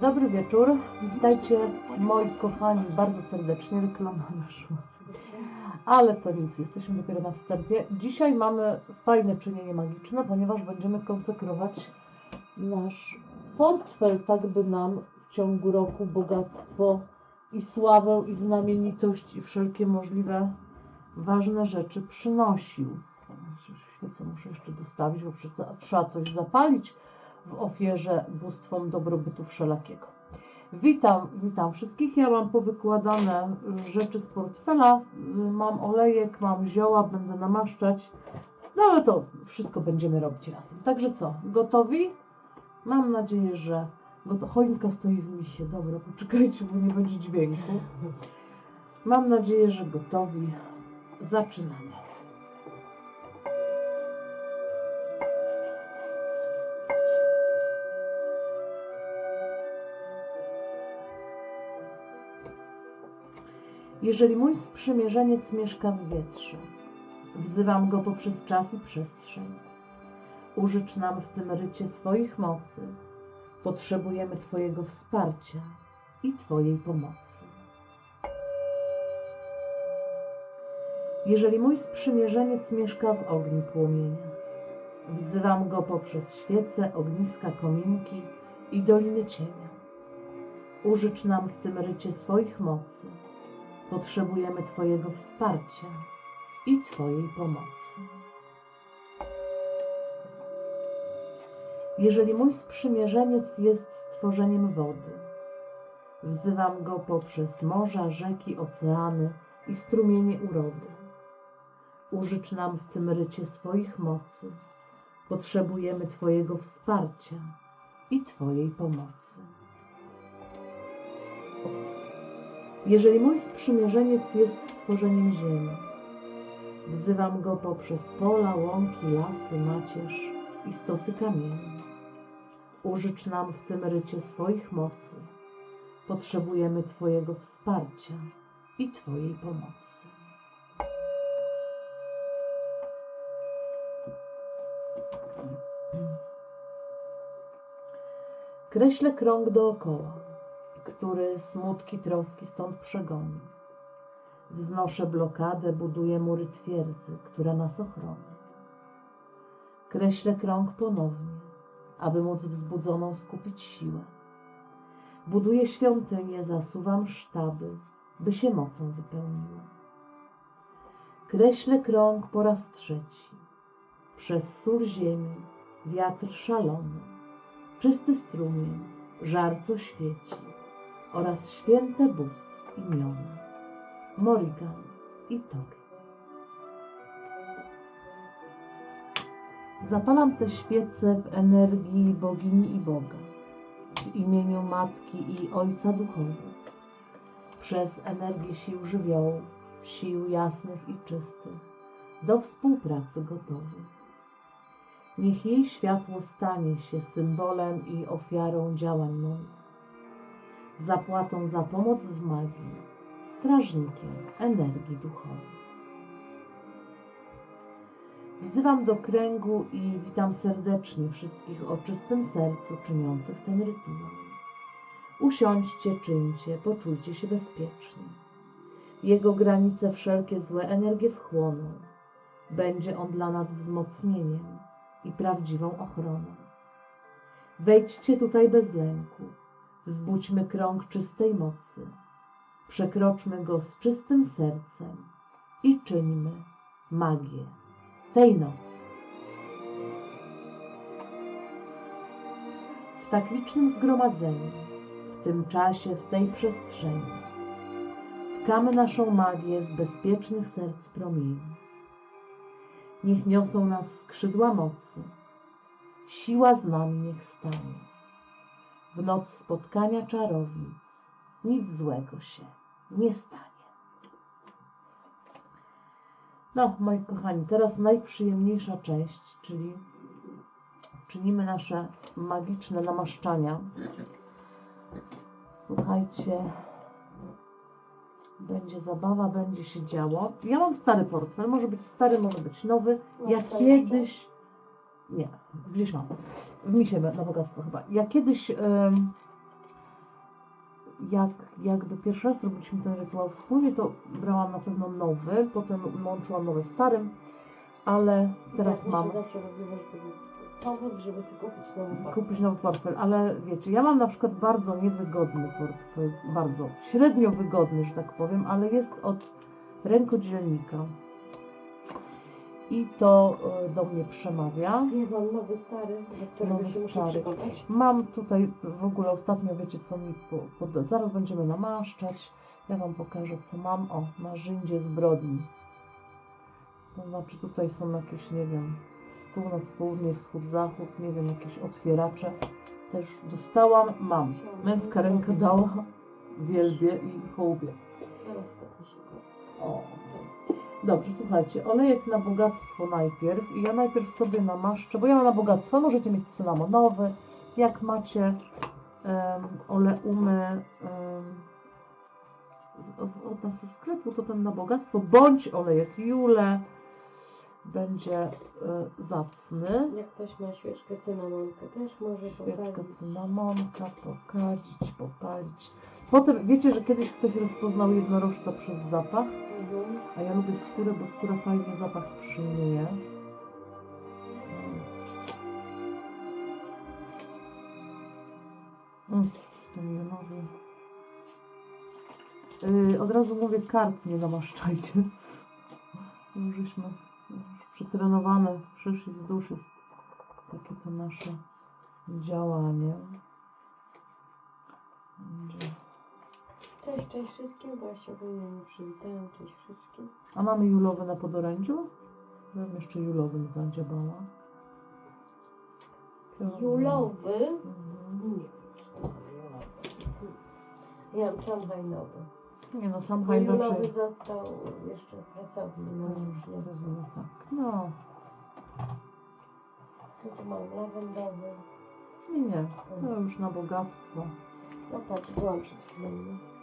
Dobry wieczór. Witajcie moi kochani bardzo serdecznie. Reklama naszła. Ale to nic, jesteśmy dopiero na wstępie. Dzisiaj mamy fajne czynienie magiczne, ponieważ będziemy konsekrować nasz portfel, tak by nam w ciągu roku bogactwo i sławę i znamienitość i wszelkie możliwe ważne rzeczy przynosił. Świecę muszę jeszcze dostawić, bo trzeba coś zapalić w ofierze bóstwom dobrobytu wszelakiego. Witam, witam wszystkich. Ja mam powykładane rzeczy z portfela. Mam olejek, mam zioła, będę namaszczać. No ale to wszystko będziemy robić razem. Także co, gotowi? Mam nadzieję, że goto... choinka stoi w misie. Dobra, poczekajcie, bo nie będzie dźwięku. Mam nadzieję, że gotowi. Zaczynamy. Jeżeli mój sprzymierzeniec mieszka w wietrze, wzywam go poprzez czas i przestrzeń. Użycz nam w tym rycie swoich mocy. Potrzebujemy Twojego wsparcia i Twojej pomocy. Jeżeli mój sprzymierzeniec mieszka w ogniu płomieniach, wzywam go poprzez świece, ogniska, kominki i doliny cienia. Użycz nam w tym rycie swoich mocy Potrzebujemy Twojego wsparcia i Twojej pomocy. Jeżeli mój sprzymierzeniec jest stworzeniem wody, wzywam go poprzez morza, rzeki, oceany i strumienie urody. Użycz nam w tym rycie swoich mocy. Potrzebujemy Twojego wsparcia i Twojej pomocy. Jeżeli mój sprzymierzeniec jest stworzeniem ziemi, wzywam go poprzez pola, łąki, lasy, macierz i stosy kamieni. Użycz nam w tym rycie swoich mocy. Potrzebujemy Twojego wsparcia i Twojej pomocy. Kreślę krąg dookoła który smutki, troski stąd przegoni. Wznoszę blokadę, buduję mury twierdzy, która nas ochroni. Kreślę krąg ponownie, aby móc wzbudzoną skupić siłę. Buduję świątynię, zasuwam sztaby, by się mocą wypełniła. Kreślę krąg po raz trzeci. Przez sól ziemi, wiatr szalony, czysty strumień, żar co świeci oraz święte bóstw imiona Morrigan i Tori. Zapalam te świece w energii bogini i Boga, w imieniu Matki i Ojca Duchowych, przez energię sił żywiołów, sił jasnych i czystych, do współpracy gotowych. Niech jej światło stanie się symbolem i ofiarą działań moich zapłatą za pomoc w magii, strażnikiem energii duchowej. Wzywam do kręgu i witam serdecznie wszystkich o czystym sercu czyniących ten rytuał. Usiądźcie, czyńcie, poczujcie się bezpiecznie. Jego granice wszelkie złe energie wchłoną. Będzie on dla nas wzmocnieniem i prawdziwą ochroną. Wejdźcie tutaj bez lęku Wzbudźmy krąg czystej mocy. Przekroczmy go z czystym sercem i czyńmy magię tej nocy. W tak licznym zgromadzeniu, w tym czasie, w tej przestrzeni, tkamy naszą magię z bezpiecznych serc promieni. Niech niosą nas skrzydła mocy, siła z nami niech stanie w noc spotkania czarownic nic złego się nie stanie. No, moi kochani, teraz najprzyjemniejsza część, czyli czynimy nasze magiczne namaszczania. Słuchajcie, będzie zabawa, będzie się działo. Ja mam stary portfel, może być stary, może być nowy. Ja kiedyś nie, gdzieś mam. W misie na bogactwo chyba. Ja kiedyś jak jakby pierwszy raz robiliśmy ten rytuał wspólnie, to brałam na pewno nowy, potem łączyłam nowe starym, ale teraz tak, mam zawsze robiło, żeby powód, żeby sobie kupić nowy portfel. kupić nowy portfel, ale wiecie, ja mam na przykład bardzo niewygodny portfel, bardzo średnio wygodny, że tak powiem, ale jest od rękodzielnika. I to e, do mnie przemawia. Ja mam nowy, stary, do którego Nowy, się muszę stary. Mam tutaj w ogóle ostatnio, wiecie co mi po, po, zaraz będziemy namaszczać. Ja Wam pokażę co mam. O, na rzędzie zbrodni. To znaczy tutaj są jakieś, nie wiem, północ, południe, wschód, zachód, nie wiem, jakieś otwieracze. Też dostałam, mam. Męska ręka dała, wielbię i go. O. Dobrze, słuchajcie, olejek na bogactwo najpierw i ja najpierw sobie namaszczę, bo ja mam na bogactwo, możecie mieć cynamonowy, jak macie um, oleumy um, z, z, od nas ze sklepu, to ten na bogactwo, bądź olejek Jule, będzie e, zacny. Jak ktoś ma świeczkę cynamonkę, też może Świeczka poprawić. cynamonka, pokadzić, popalić. Potem, wiecie, że kiedyś ktoś rozpoznał jednorożca przez zapach? A ja lubię skórę, bo skóra fajnie zapach przyjmuje. Więc... Mm, ten jonowy. Yy, od razu mówię, kart nie namaszczajcie. Już żeśmy już przetrenowane, przyszli z duszy. Takie to nasze działanie. Będzie. Cześć, cześć wszystkim, bo ja się ogólnie nie przywitałam. Cześć wszystkim. A mamy julowy na podorędziu? Ja bym jeszcze julowym zadziabała. Piorun. Julowy? Mhm. Nie. Ja mam sam hajnowy. Nie no, sam Julowy został jeszcze pracowny na Mm, różne. Pewnie tak. No, Co tu mam? Lawendowy. nie, nie. To już na bogactwo. No patrz, byłam przed chwilą. nie?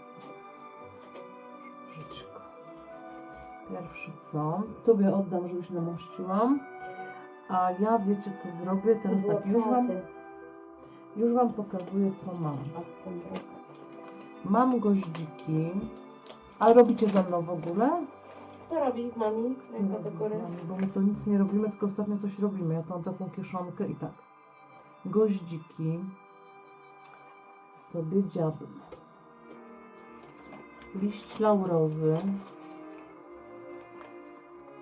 Żyćko. Pierwsze co? Tobie oddam, żebyś namaściłam. A ja wiecie co zrobię? Teraz tak, już wam, już wam pokazuję co mam. Mam goździki. A robicie ze mną w ogóle? To robi z nami ręka do góry. z nami, bo my to nic nie robimy, tylko ostatnio coś robimy. Ja to mam taką kieszonkę i tak. Goździki sobie dziabnę. Liść laurowy.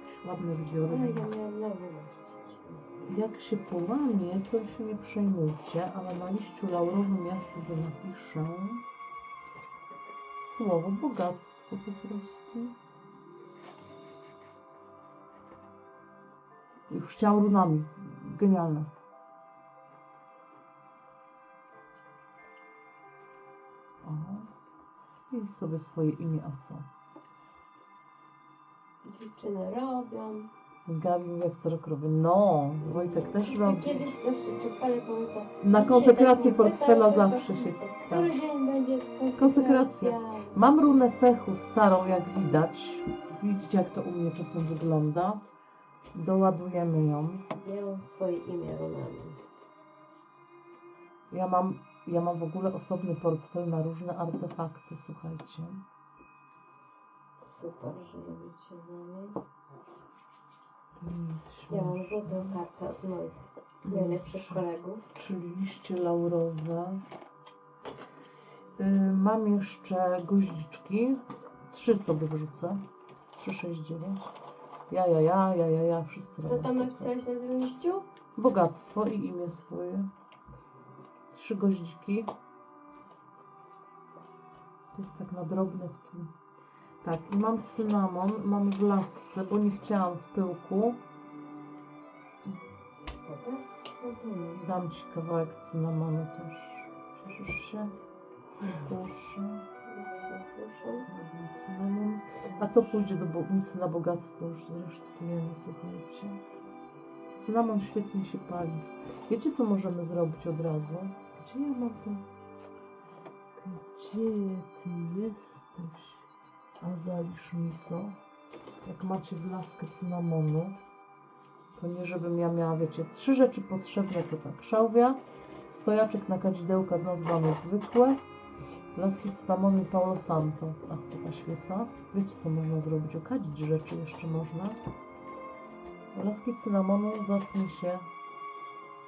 Jakiś ładny nowy właśnie. Jak się połamie, to się nie przejmujcie, ale na liściu laurowym ja sobie napiszę słowo bogactwo po prostu. Już chciałam runami. Genialne. I sobie swoje imię, a co? Dziewczyny robią. Gabi mówi, jak co rok robię. No, Wojtek też Wszyscy robi. Kiedyś zawsze czekali, pamiętam. Na Dzisiaj konsekrację tak portfela zawsze się... Który dzień będzie konsekracja? Konsekracja. Mam runę pechu starą, jak widać. Widzicie, jak to u mnie czasem wygląda. Doładujemy ją. Ja mam swoje imię runami. Ja mam, ja mam w ogóle osobny portfel na różne artefakty, słuchajcie. Super, że robicie z nami. Ja mam złotą kartę od moich najlepszych kolegów. Czyli liście laurowe. Y, mam jeszcze goździczki. Trzy sobie wyrzucę. 3, 6, 9. Ja, ja, ja, ja, ja, ja. Wszyscy Co robią tam napisałeś na tym liściu? Bogactwo i imię swoje. Trzy goździki. To jest tak na drobne. Tak, i mam cynamon, mam w lasce, bo nie chciałam w pyłku. Dam Ci kawałek cynamonu też. Cieszysz się? Proszę. Cynamon. A to pójdzie do misy na bogactwo, już zresztutujemy, słuchajcie. Cynamon świetnie się pali. Wiecie, co możemy zrobić od razu? Gdzie ja mam to? Gdzie ty jesteś? Azalisz miso. Jak macie w laskę cynamonu, to nie żebym ja miała, wiecie, trzy rzeczy potrzebne to tak. Szałwia, stojaczek na kadzidełka nazwane zwykłe, Laski cynamonu i Paolo Santo. Ach, to ta świeca. Wiecie, co można zrobić? Okadzić rzeczy jeszcze można. Laski cynamonu zacnie się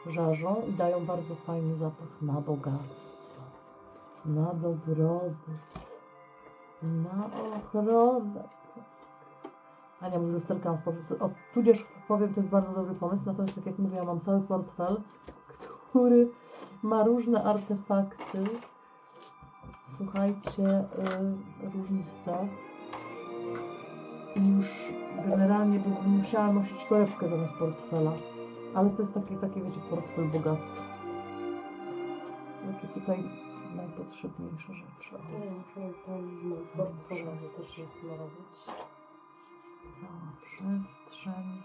żarzą i dają bardzo fajny zapach na bogactwo, na dobrobyt, na ochronę. Ania mówi lusterka w portfelu. O, tudzież powiem, to jest bardzo dobry pomysł, natomiast tak jak mówiłam, mam cały portfel, który ma różne artefakty, słuchajcie, y, różniste. I już generalnie bym musiała nosić torebkę zamiast portfela. Ale to jest taki, taki wiecie, portfel bogactwa. Takie tutaj najpotrzebniejsze rzeczy. Ja muszę talizman sportowy też rozmarować. Cała przestrzeń.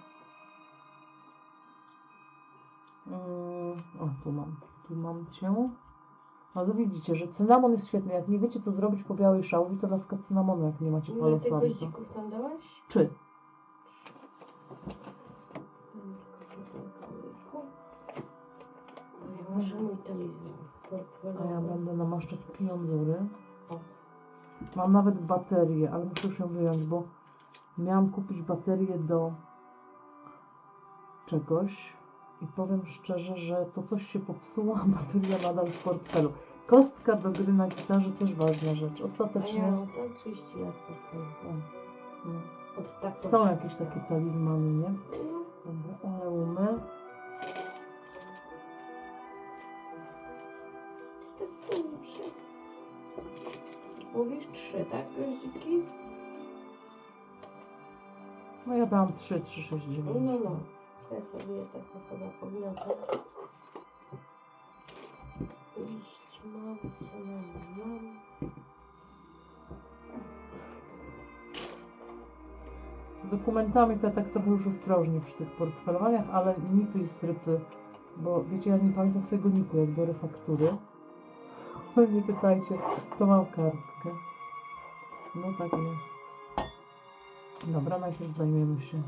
Mm, O, tu mam, tu mam cię. No to widzicie, że cynamon jest świetny. Jak nie wiecie, co zrobić po białej szałwi, to laska cynamonu, jak nie macie Ile palo tych santo. goździków tam dałaś? Czy? Ja. A ja będę namaszczać pieniądzury. Mam nawet baterię, ale muszę już ją wyjąć, bo miałam kupić baterię do czegoś i powiem szczerze, że to coś się popsuło, a bateria nadal w portfelu. Kostka do gry na gitarze też ważna rzecz. A ja Ostatecznie mam tam 30 lat portfelu. tak są jakieś takie talizmany, nie? Ja dałam 3, 3, 6, 9. No, no, no. Ja sobie je tak chyba pogniotę. Liść mam, cynamon mam. Z dokumentami to ja tak trochę już ostrożnie przy tych portfelowaniach, ale nipy i strypy, bo wiecie, ja nie pamiętam swojego niku, jak biorę faktury. nie pytajcie, to mam kartkę. No tak jest. Dobra, najpierw zajmiemy się.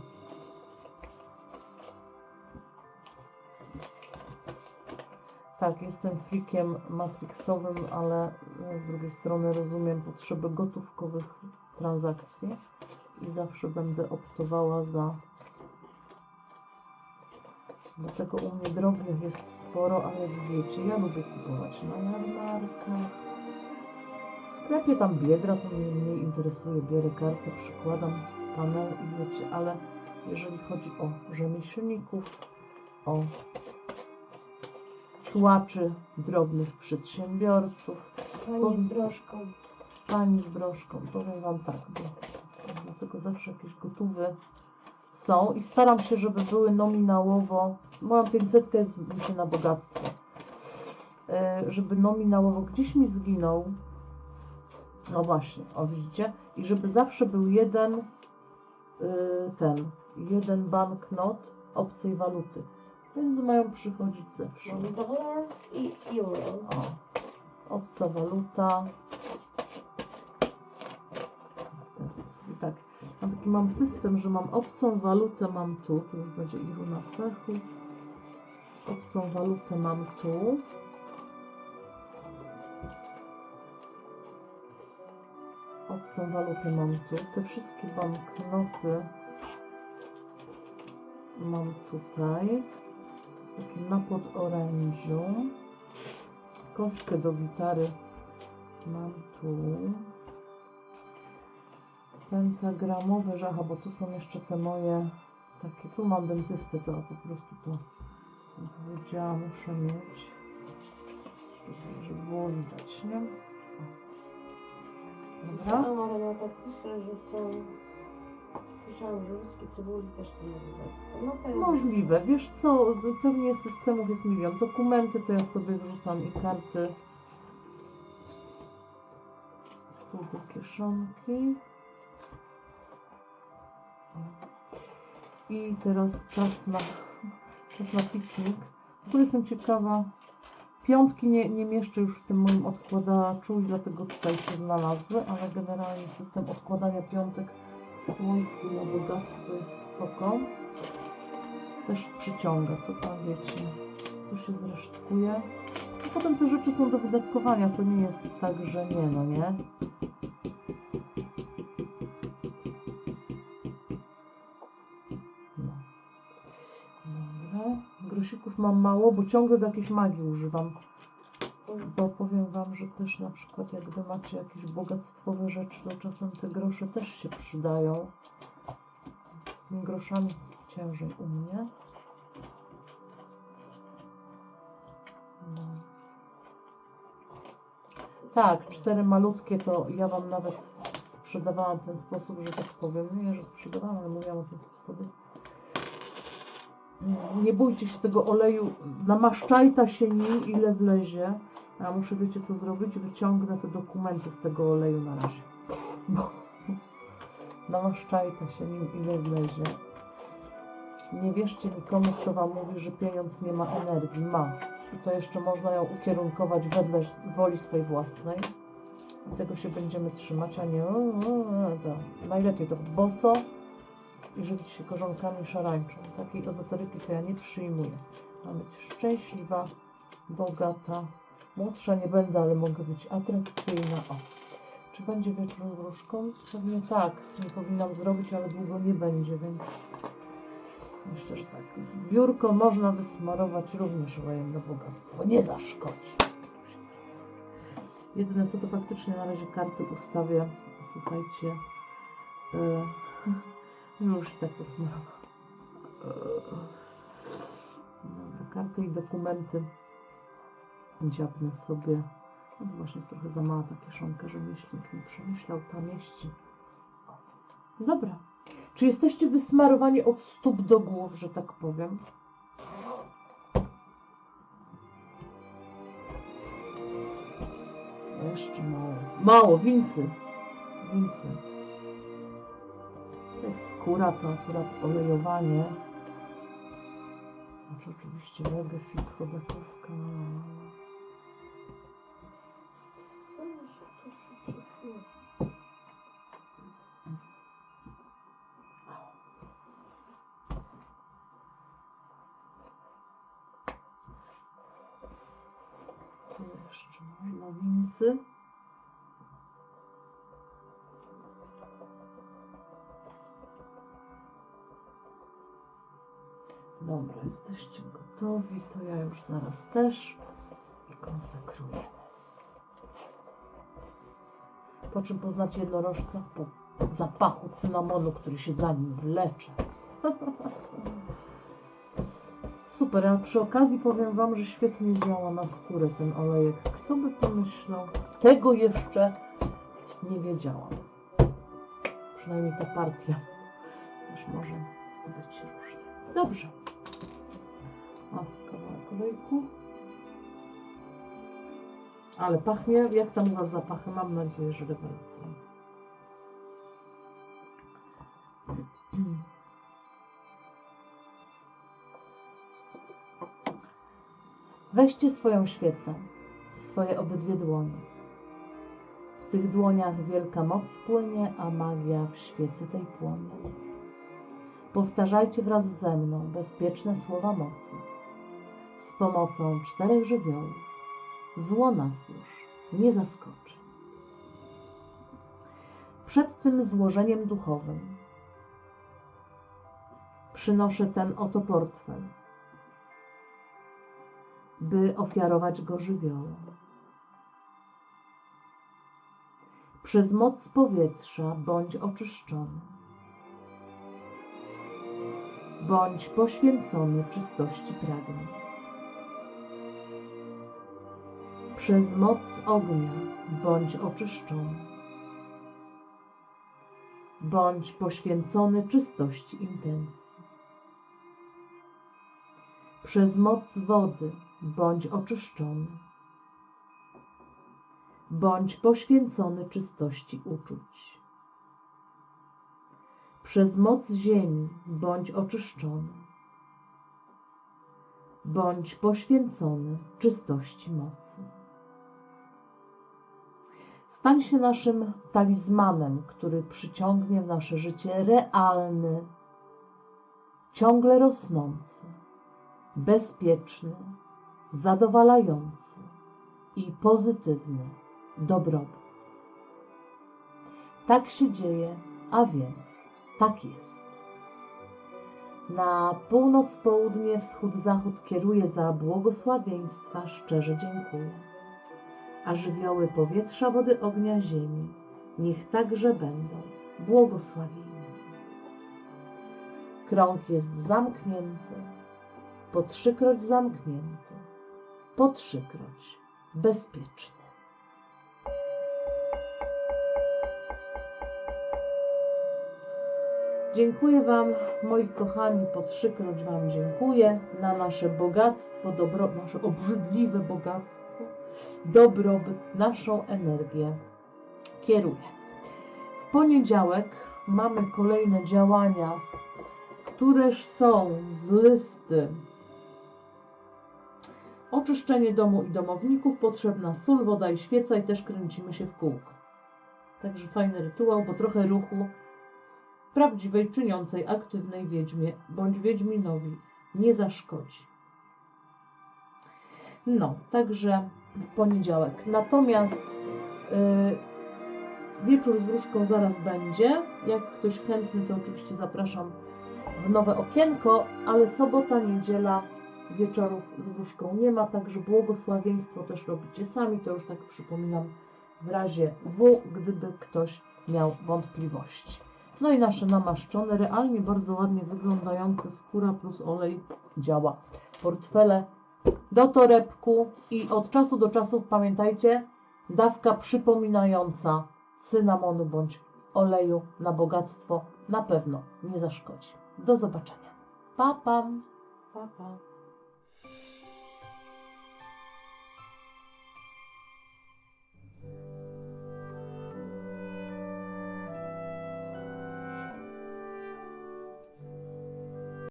Tak, jestem freakiem matrixowym, ale z drugiej strony rozumiem potrzeby gotówkowych transakcji i zawsze będę optowała za. Dlatego u mnie drobnych jest sporo, ale wiecie, ja lubię kupować na jarmarkach. W sklepie tam biedra, to mnie mniej interesuje. Bierę kartę, przykładam panel i wiecie, ale jeżeli chodzi o rzemieślników, o czułaczy drobnych przedsiębiorców, Pani z broszką. Pani z broszką, powiem Wam tak, bo dlatego zawsze jakieś gotowe są i staram się, żeby były nominałowo, moja 500 jest wiecie, na bogactwo, E, żeby nominałowo gdzieś mi zginął, no właśnie, o widzicie, i żeby zawsze był jeden ten, jeden banknot obcej waluty, więc mają przychodzić zawsze. Mam dolar i euro. O, obca waluta. W ten sposób. I tak. Mam taki mam system, że mam obcą walutę mam tu. Tu już będzie ilu na fechu. Obcą walutę mam tu. Obcą walutę mam tu. Te wszystkie banknoty mam tutaj. Jest taki na podorędziu. Kostkę do gitary mam tu. Pentagramowe żacha, bo tu są jeszcze te moje takie. Tu mam dentystę, to po prostu to jak powiedziałam, muszę mieć. Żeby było widać, nie? O. Dobra. A Renata pisze, że są... Słyszałam, że ruskie cebuli też są bogactwo. No pewnie. Możliwe. Wiesz co, pewnie systemów jest milion. Dokumenty to ja sobie wrzucam i karty tu do kieszonki. I teraz czas na, czas na piknik. Ogóle jestem ciekawa. Piątki nie, nie mieszczę już w tym moim odkładaczu i dlatego tutaj się znalazły, ale generalnie system odkładania piątek w słoiku na bogactwo jest spoko też przyciąga, co tam wiecie. Co się zresztkuje. Przecież potem te rzeczy są do wydatkowania, to nie jest tak, że nie, no nie? Grosików mam mało, bo ciągle do jakiejś magii używam. Bo powiem Wam, że też na przykład jak Wy macie jakieś bogactwowe rzeczy, to czasem te grosze też się przydają. Z tymi groszami ciężej u mnie. No. Tak, cztery malutkie to ja Wam nawet sprzedawałam w ten sposób, że tak powiem. Nie, że sprzedawałam, ale mówiłam o tym sposobie. Nie bójcie się tego oleju, namaszczajta się nim ile wlezie. A muszę wiecie co zrobić? Wyciągnę te dokumenty z tego oleju na razie. Bo namaszczajta się nim ile wlezie. Nie wierzcie nikomu, kto wam mówi, że pieniądz nie ma energii. Ma. I to jeszcze można ją ukierunkować wedle woli swojej własnej. I tego się będziemy trzymać, a nie o, o, o, najlepiej to boso i się korzonkami szarańczą. Takiej ezoteryki to ja nie przyjmuję. Ma być szczęśliwa, bogata, młodsza nie będę, ale mogę być atrakcyjna. O. Czy będzie wieczór z wróżką? Pewnie tak. Nie powinnam zrobić, ale długo nie będzie, więc myślę, że tak. Biurko można wysmarować również olejem na bogactwo. Nie zaszkodzi. Jedyne co to faktycznie na razie karty ustawię. Słuchajcie. Yy, już tak posmarowałam. Dobra, karty i dokumenty dziabnę sobie. No właśnie jest trochę za mała ta kieszonka, rzemieślnik nie przemyślał, ta mieści. Dobra. Czy jesteście wysmarowani od stóp do głów, że tak powiem? Jeszcze mało. Mało, wincy. Wincy. Skóra, to akurat olejowanie. Znaczy oczywiście wege fit chodakowska. Tu Dobra, jesteście gotowi, to ja już zaraz też i konsekruję. Po czym poznacie jednorożca? Po zapachu cynamonu, który się za nim wlecze. Super, a przy okazji powiem Wam, że świetnie działa na skórę ten olejek. Kto by pomyślał? Tego jeszcze nie wiedziałam. Przynajmniej ta partia też może być różnie. Dobrze. Ale pachnie, jak tam u Was zapachy? Mam nadzieję, że rewelacyjnie. Weźcie swoją świecę w swoje obydwie dłonie. W tych dłoniach wielka moc płynie, a magia w świecy tej płonie. Powtarzajcie wraz ze mną bezpieczne słowa mocy. Z pomocą czterech żywiołów zło nas już nie zaskoczy. Przed tym złożeniem duchowym przynoszę ten oto portfel, by ofiarować go żywiołom. Przez moc powietrza bądź oczyszczony bądź poświęcony czystości pragnień. Przez moc ognia bądź oczyszczony, bądź poświęcony czystości intencji. Przez moc wody bądź oczyszczony, bądź poświęcony czystości uczuć przez moc ziemi bądź oczyszczony, bądź poświęcony czystości mocy. Stań się naszym talizmanem, który przyciągnie w nasze życie realny, ciągle rosnący, bezpieczny, zadowalający, i pozytywny dobrobyt. Tak się dzieje, a więc tak jest. Na północ, południe, wschód, zachód kieruje za błogosławieństwa, szczerze dziękuję. A żywioły powietrza, wody, ognia, ziemi, niech także będą. Błogosławieni. Krąg jest zamknięty, po trzykroć zamknięty, po trzykroć bezpieczny. Dziękuję Wam, moi kochani, po trzykroć Wam dziękuję. Na nasze bogactwo, dobro, nasze obrzydliwe bogactwo, dobrobyt, naszą energię kieruję. W poniedziałek mamy kolejne działania, któreż są z listy oczyszczenie domu i domowników, potrzebna sól, woda i świeca i też kręcimy się w kółko. Także fajny rytuał, bo trochę ruchu prawdziwej, czyniącej, aktywnej wiedźmie bądź wiedźminowi nie zaszkodzi. No, także poniedziałek. Natomiast yy, wieczór z wróżką zaraz będzie. Jak ktoś chętny, to oczywiście zapraszam w nowe okienko, ale sobota, niedziela wieczorów z wróżką nie ma, także błogosławieństwo też robicie sami. To już tak przypominam w razie W, gdyby ktoś miał wątpliwości. No i nasze namaszczone, realnie bardzo ładnie wyglądające skóra plus olej działa. Portfele do torebku i od czasu do czasu pamiętajcie, dawka przypominająca cynamonu bądź oleju na bogactwo na pewno nie zaszkodzi. Do zobaczenia. Pa. Pa, pa.